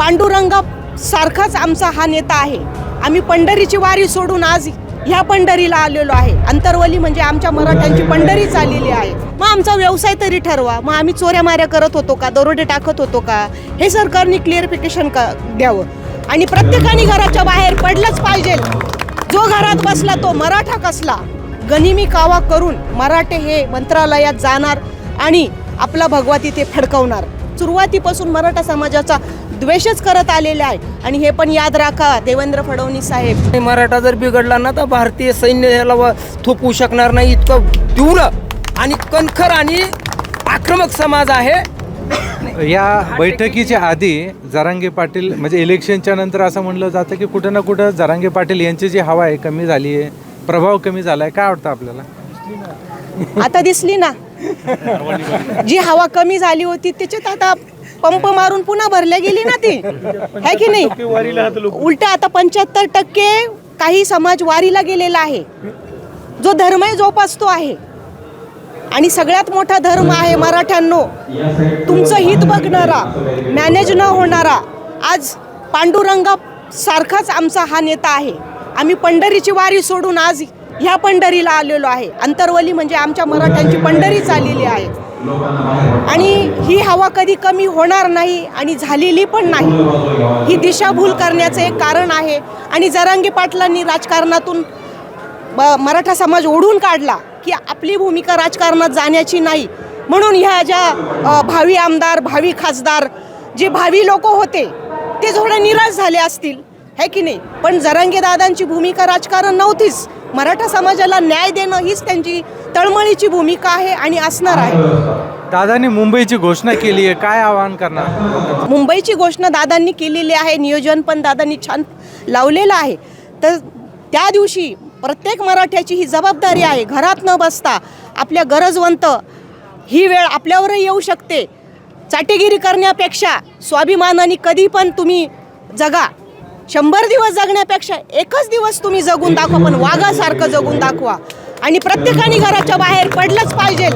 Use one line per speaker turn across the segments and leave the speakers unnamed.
पांडुरंगा सारखाच आमचा हा नेता आहे. आम्ही पंढरीची वारी सोडून आज ह्या पंढरीला आलेलो आहे. अंतरवली म्हणजे आमच्या मराठ्यांची पंढरीच आलेली आहे. मग आमचा व्यवसाय तरी ठरवा. मग आम्ही चोऱ्या माऱ्या करत होतो का? दरोडे टाकत होतो का? हे सरकारने क्लिअरिफिकेशन का द्यावं? आणि प्रत्येकाने घराच्या बाहेर पडलंच पाहिजे. जो घरात बसला तो मराठा कसला? गनिमी कावा करून मराठे हे मंत्रालयात जाणार आणि आपला भगवा तिथे फडकवणार. सुरुवातीपासून मराठा समाजाचा द्वेषच करत आलेले आहे आणि हे पण याद राखा देवेंद्र फडणवीस साहेब.
मराठा जर बिघडला ना तर भारतीय सैन्य याला थोपवू शकणार नाही. इतकं तीव्र आणि कणखर आणि आक्रमक समाज आहे.
या बैठकीच्या आधी जरांगे पाटील म्हणजे इलेक्शनच्या नंतर असं म्हणलं जातं की कुठं ना कुठं जरांगे पाटील यांची जी हवा आहे कमी झाली आहे प्रभाव कमी झाला आहे. काय वाटतं आपल्याला?
आता दिसली ना. जी हवा कमी झाली होती त्याच्यात आता पंप मारून पुन्हा भरल्या गेली ना ती. है की नाही? उलट आता पंच्याहत्तर टक्के काही समाज वारीला गेलेला आहे. जो धर्मही जोपासतो आहे. आणि सगळ्यात मोठा धर्म आहे मराठ्यांनो. तुमचं हित बघणारा मॅनेज न होणारा आज पांडुरंगा सारखाच आमचा हा नेता आहे. आम्ही पंढरीची वारी सोडून आज ह्या पंढरीला आलेलो आहे. अंतरवली म्हणजे आमच्या मराठ्यांची पंढरीच आलेली आहे. आणि ही हवा कधी कमी होणार नाही आणि झालेली पण नाही. ही दिशाभूल करण्याचं एक कारण आहे. आणि जरांगे पाटलांनी राजकारणातून ब- मराठा समाज ओढून काढला की आपली भूमिका राजकारणात जाण्याची नाही. म्हणून ह्या ज्या भावी आमदार भावी खासदार जे भावी लोक होते ते थोडे निराश झाले असतील. है की नाही? पण जरांगे दादांची भूमिका राजकारण नव्हतीच. मराठा समाजाला न्याय देणं हीच त्यांची तळमळीची भूमिका आहे आणि असणार आहे.
दादानी मुंबईची घोषणा केली आहे. काय आवाहन करणार?
मुंबईची घोषणा दादांनी केलेली आहे. नियोजन पण दादांनी छान लावलेलं आहे. तर त्या दिवशी प्रत्येक मराठ्याची ही जबाबदारी आहे. घरात न बसता आपल्या गरजवंत ही वेळ आपल्यावरही येऊ शकते. चाटेगिरी करण्यापेक्षा स्वाभिमानाने कधी पण तुम्ही जगा. शंभर दिवस जगण्यापेक्षा एकच दिवस तुम्ही जगून दाखवा पण वाघासारखं जगून दाखवा. आणि प्रत्येकाने घराच्या बाहेर पडलंच पाहिजे.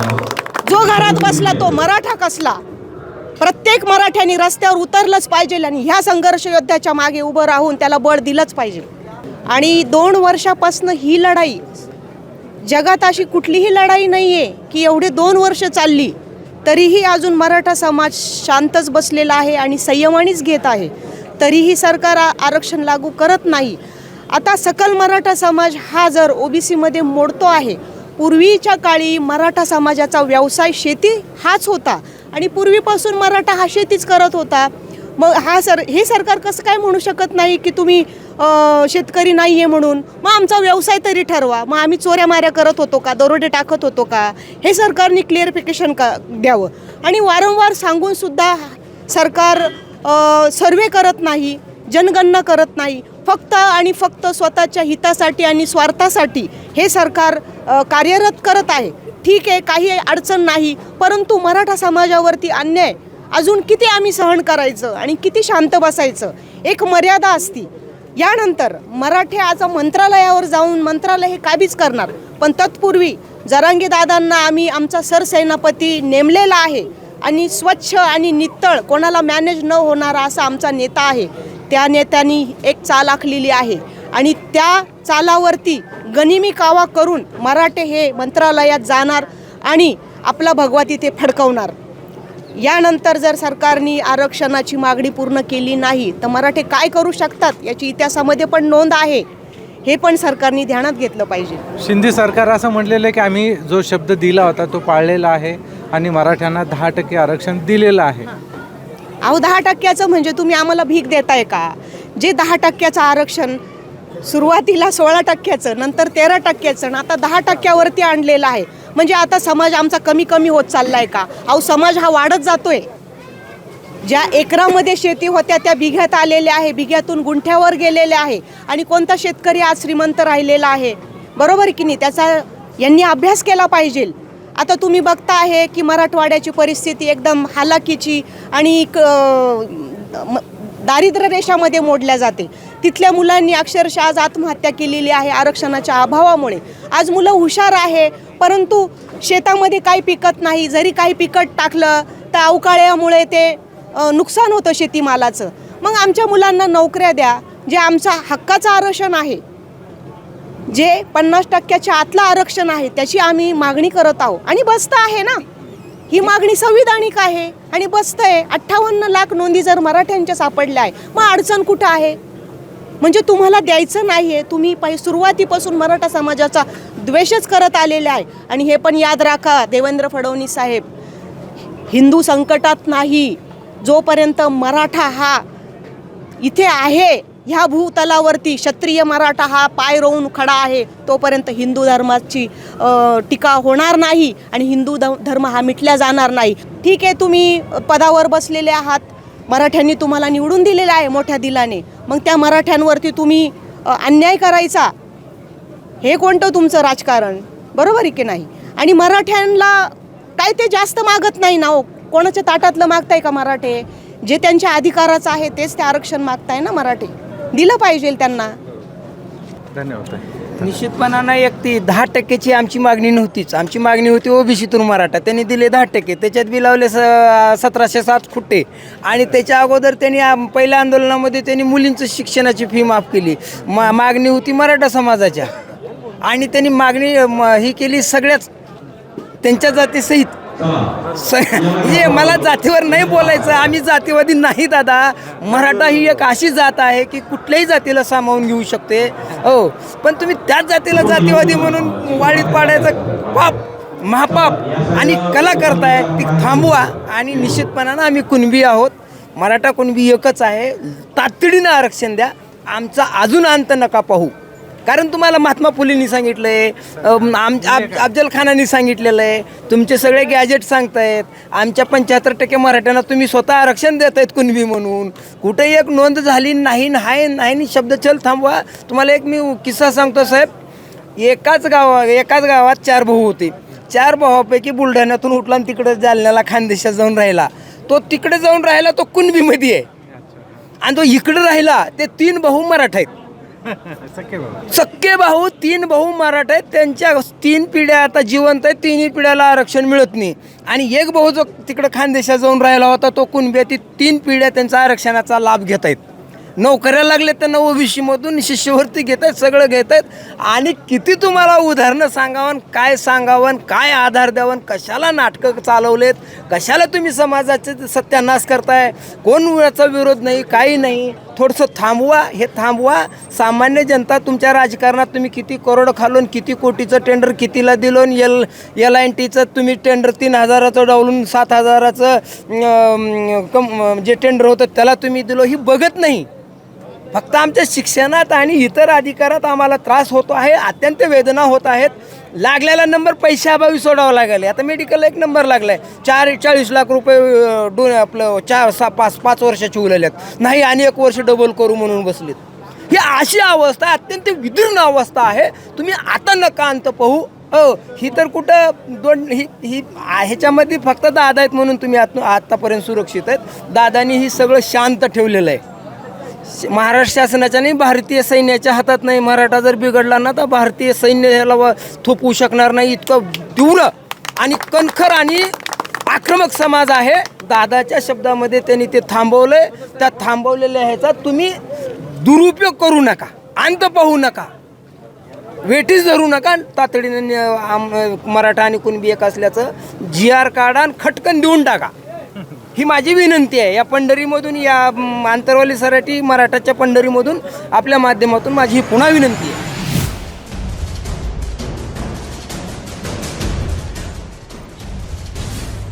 जो घरात बसला तो मराठा कसला? प्रत्येक मराठ्याने रस्त्यावर उतरलंच पाहिजे आणि ह्या संघर्ष योद्ध्याच्या मागे उभं राहून त्याला बळ दिलंच पाहिजे. आणि दोन वर्षापासून ही लढाई जगात अशी कुठलीही लढाई नाही आहे की एवढे दोन वर्ष चालली तरीही अजून मराठा समाज शांतच बसलेला आहे आणि संयमानेच घेत आहे. तरीही सरकार आरक्षण लागू करत नाही. आता सकल मराठा समाज हा जर ओबीसीमध्ये मोडतो आहे पूर्वीच्या काळी मराठा समाजाचा व्यवसाय शेती हाच होता आणि पूर्वीपासून मराठा हा शेतीच करत होता. मग हा सर हे सरकार कसं काय म्हणू शकत नाही की तुम्ही शेतकरी नाही आहे म्हणून? मग आमचा व्यवसाय तरी ठरवा. मग आम्ही चोऱ्या माऱ्या करत होतो का? दरोडे टाकत होतो का? हे सरकारने क्लिअरिफिकेशन का द्यावं? आणि वारंवार सांगूनसुद्धा सरकार सर्वे करत नाही जनगणना करत नाही. फक्त आणि फक्त स्वतःच्या हितासाठी आणि स्वार्थासाठी हे सरकार कार्यरत करत आहे. ठीक आहे काही अडचण नाही परंतु मराठा समाजावरती अन्याय अजून किती आम्ही सहन करायचं आणि किती शांत बसायचं एक मर्यादा असती. यानंतर मराठे आज मंत्रालयावर जाऊन मंत्रालय हे काबीज करणार. पण तत्पूर्वी जरांगी दादांना आम्ही आमचा सरसेनापती नेमलेला आहे. आणि स्वच्छ आणि नितळ कोणाला मॅनेज न होणारा असा आमचा नेता आहे. त्या नेत्यांनी एक चाल आखलेली आहे. आणि त्या चालावरती गनिमी कावा करून मराठे हे मंत्रालयात जाणार आणि आपला भगवा तिथे फडकवणार. यानंतर जर सरकारने आरक्षणाची मागणी पूर्ण केली नाही तर मराठे काय करू शकतात याची इतिहासामध्ये पण नोंद आहे. हे पण सरकारने ध्यानात घेतलं पाहिजे.
शिंदे सरकार असं म्हटलेलं आहे की आम्ही जो शब्द दिला होता तो पाळलेला आहे आणि मराठ्यांना दहा टक्के आरक्षण दिलेलं आहे.
अहो दहा टक्क्याचं म्हणजे तुम्ही आम्हाला भीक देताय का? जे दहा टक्क्याचं आरक्षण सुरुवातीला सोळा टक्क्याचं नंतर तेरा टक्क्याचं आता दहा टक्क्यावरती आणलेलं आहे. म्हणजे आता समाज आमचा कमी कमी होत चाललाय का? अहो समाज हा वाढत जातोय. ज्या एकरामध्ये शेती होत्या त्या बिघ्यात आलेल्या आहे बिघ्यातून गुंठ्यावर गेलेल्या आहे. आणि कोणता शेतकरी आज श्रीमंत राहिलेला आहे? बरोबर की नाही? त्याचा यांनी अभ्यास केला पाहिजे. आता तुम्ही बघता आहे की मराठवाड्याची परिस्थिती एकदम हालाकीची आणि क- म- दारिद्र्य रेषामध्ये मोडल्या जाते. तिथल्या मुलांनी अक्षरशः आज आत्महत्या केलेली आहे आरक्षणाच्या अभावामुळे. आज मुलं हुशार आहे परंतु शेतामध्ये काही पिकत नाही. जरी काही पिकत टाकलं तर अवकाळ्यामुळे ते नुकसान होतं शेतीमालाचं. मग आमच्या मुलांना नोकऱ्या द्या जे आमचा हक्काचं आरक्षण आहे. जे पन्नास टक्क्याच्या आतलं आरक्षण आहे त्याची आम्ही मागणी करत आहोत. आणि बसतं आहे ना? ही मागणी संविधानिक आहे आणि बसतं आहे. अठ्ठावन्न लाख नोंदी जर मराठ्यांच्या सापडल्या आहे मग अडचण कुठं आहे? म्हणजे तुम्हाला द्यायचं नाही आहे तुम्ही पहि सुरुवातीपासून मराठा समाजाचा द्वेषच करत आलेला आहे. आणि हे पण याद राखा देवेंद्र फडणवीस साहेब. हिंदू संकटात नाही. जोपर्यंत मराठा हा इथे आहे ह्या भूतलावरती क्षत्रिय मराठा हा पाय रोवून खडा आहे तोपर्यंत हिंदू धर्माची टीका होणार नाही आणि हिंदू ध- धर्म हा मिटल्या जाणार नाही. ठीक आहे तुम्ही पदावर बसलेले आहात. मराठ्यांनी तुम्हाला निवडून दिलेलं आहे मोठ्या दिलाने. मग त्या मराठ्यांवरती तुम्ही अन्याय करायचा? हे कोणतं तुमचं राजकारण? बरोबर आहे की नाही? आणि मराठ्यांना काय ते जास्त मागत नाही ना हो? कोणाच्या ताटातलं मागताय का मराठे? जे त्यांच्या अधिकाराचं आहे तेच ते आरक्षण मागताय ना मराठे? दिलं पाहिजे त्यांना.
धन्यवाद.
निश्चितपणानं एक ती दहा टक्क्याची आमची मागणी नव्हतीच. आमची मागणी होती ओबीसीतून मराठा. त्यांनी दिले दहा टक्के. त्याच्यात बी लावले स सतराशे सात खुट्टे. आणि त्याच्या अगोदर त्यांनी पहिल्या आंदोलनामध्ये त्यांनी मुलींचं शिक्षणाची फी माफ केली. मा मागणी होती मराठा समाजाच्या. आणि त्यांनी मागणी म, ही केली सगळ्याच त्यांच्या जातीसहित स मला जातीवर नाही बोलायचं. आम्ही जातीवादी नाही दादा. मराठा ही एक अशी जात आहे की कुठल्याही जातीला सामावून घेऊ शकते. हो. पण तुम्ही त्याच जातीला जातीवादी म्हणून वाळीत पाडायचं पाप महापाप आणि कला करताय ती थांबवा आणि निश्चितपणानं आम्ही कुणबी आहोत. मराठा कुणबी एकच आहे. तातडीनं आरक्षण द्या. आमचा अजून अंत नका पाहू. कारण तुम्हाला महात्मा फुलेंनी सांगितलंय अम, आम अफ- अफजल खानांनी सांगितलेलं आहे. तुमचे सगळे गॅजेट सांगतायत. आमच्या पंच्याहत्तर टक्के मराठ्यांना तुम्ही स्वतः आरक्षण देत आहेत कुणबी म्हणून. कुठे एक नोंद झाली नाही नाही नाही शब्द चल थांबवा. तुम्हाला एक मी किस्सा सांगतो साहेब. एकाच गावा एकाच गावात चार भाऊ होते. चार भावापैकी बुलढाण्यातून उठला आणि तिकडे जालन्याला खानदेशात जाऊन राहिला. तो तिकडे जाऊन राहिला तो कुणबीमध्ये आहे. आणि तो इकडे राहिला ते तीन भाऊ मराठा आहेत. सक्के भाऊ. तीन भाऊ मराठा आहेत. त्यांच्या तीन पिढ्या आता जिवंत आहेत. तिन्ही पिढ्याला आरक्षण मिळत नाही. आणि एक भाऊ जो तिकडे खानदेशात जाऊन राहिला होता तो कुणबी तीन पिढ्या त्यांचा आरक्षणाचा लाभ घेत आहेत. नोकऱ्या लागले तर ओबीसीमधून शिष्यवृत्ती घेत आहेत सगळं घेत आहेत आणि किती तुम्हाला उदाहरणं सांगावं काय सांगावं काय आधार द्यावं कशाला नाटकं चालवलेत कशाला तुम्ही समाजाचे सत्यानाश करताय कोण वेळाचा विरोध नाही काही नाही. थोडंसं थांबवा हे थांबवा. सामान्य जनता तुमच्या राजकारणात तुम्ही किती करोड खालून किती कोटीचं टेंडर कितीला दिलं एल एल आय टीचं तुम्ही टेंडर तीन हजाराचं डावलून सात हजाराचं कम जे टेंडर होतं त्याला तुम्ही दिलो ही बघत नाही. फक्त आमच्या शिक्षणात आणि इतर अधिकारात आम्हाला त्रास होतो आहे अत्यंत वेदना होत आहेत. लागलेला नंबर पैशाअभावी सोडावा लागेल. आता मेडिकलला एक नंबर लागला आहे चार चाळीस लाख रुपये डो आपलं चार सहा पाच पाच वर्षाची उरलेले आहेत नाही आणि एक वर्ष डबल करू म्हणून बसलेत. ही अशी अवस्था अत्यंत विदीर्ण अवस्था आहे. तुम्ही आता नका अंत पाहू. हो ही तर कुठं दोन ही ही ह्याच्यामध्ये फक्त दादा आहेत म्हणून तुम्ही आत आत्तापर्यंत सुरक्षित आहेत. दादानी ही सगळं शांत ठेवलेलं आहे. महाराष्ट्र शासनाच्या नाही भारतीय सैन्याच्या हातात नाही. मराठा जर बिघडला ना तर भारतीय सैन्य ह्याला व- थोपवू शकणार नाही. इतकं दिवलं आणि कणखर आणि आक्रमक समाज आहे. दादाच्या शब्दामध्ये त्यांनी ते थांबवलंय. त्या थांबवलेल्या ह्याचा तुम्ही दुरुपयोग करू नका. अंत पाहू नका. वेटीच धरू नका. तातडीने आम- मराठा आणि कुणबी एक असल्याचं जी आर काढा आणि खटकन देऊन टाका. ही माझी विनंती आहे. या पंढरीमधून या आंतरवाली सराठी मराठाच्या पंढरीमधून आपल्या माध्यमातून माझी ही पुन्हा विनंती आहे.